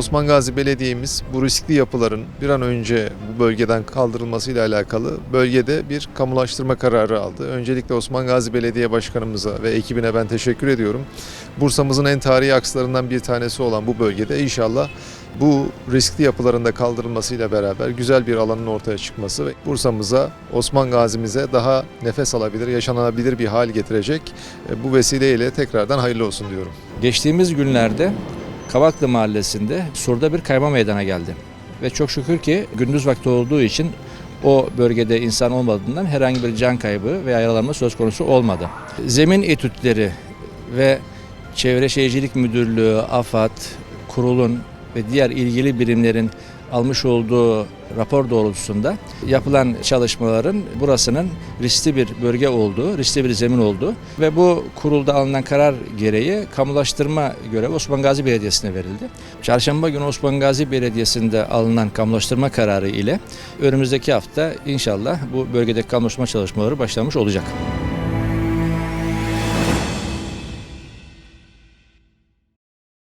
Osman Gazi Belediye'miz bu riskli yapıların bir an önce bu bölgeden kaldırılmasıyla alakalı bölgede bir kamulaştırma kararı aldı. Öncelikle Osman Gazi Belediye Başkanımıza ve ekibine ben teşekkür ediyorum. Bursa'mızın en tarihi akslarından bir tanesi olan bu bölgede inşallah bu riskli yapıların da kaldırılmasıyla beraber güzel bir alanın ortaya çıkması ve Bursa'mıza, Osman Gazi'mize daha nefes alabilir, yaşanabilir bir hal getirecek. E, Bu vesileyle tekrardan hayırlı olsun diyorum. Geçtiğimiz günlerde Kavaklı Mahallesi'nde surda bir kayma meydana geldi. Ve çok şükür ki gündüz vakti olduğu için o bölgede insan olmadığından herhangi bir can kaybı veya yaralanma söz konusu olmadı. Zemin etütleri ve Çevre Şehircilik Müdürlüğü, AFAD, kurulun ve diğer ilgili birimlerin almış olduğu rapor doğrultusunda yapılan çalışmaların burasının riskli bir bölge olduğu, riskli bir zemin olduğu ve bu kurulda alınan karar gereği kamulaştırma görevi Osman Gazi Belediyesi'ne verildi. Çarşamba günü Osman Gazi Belediyesi'nde alınan kamulaştırma kararı ile önümüzdeki hafta inşallah bu bölgedeki kamulaştırma çalışmaları başlamış olacak.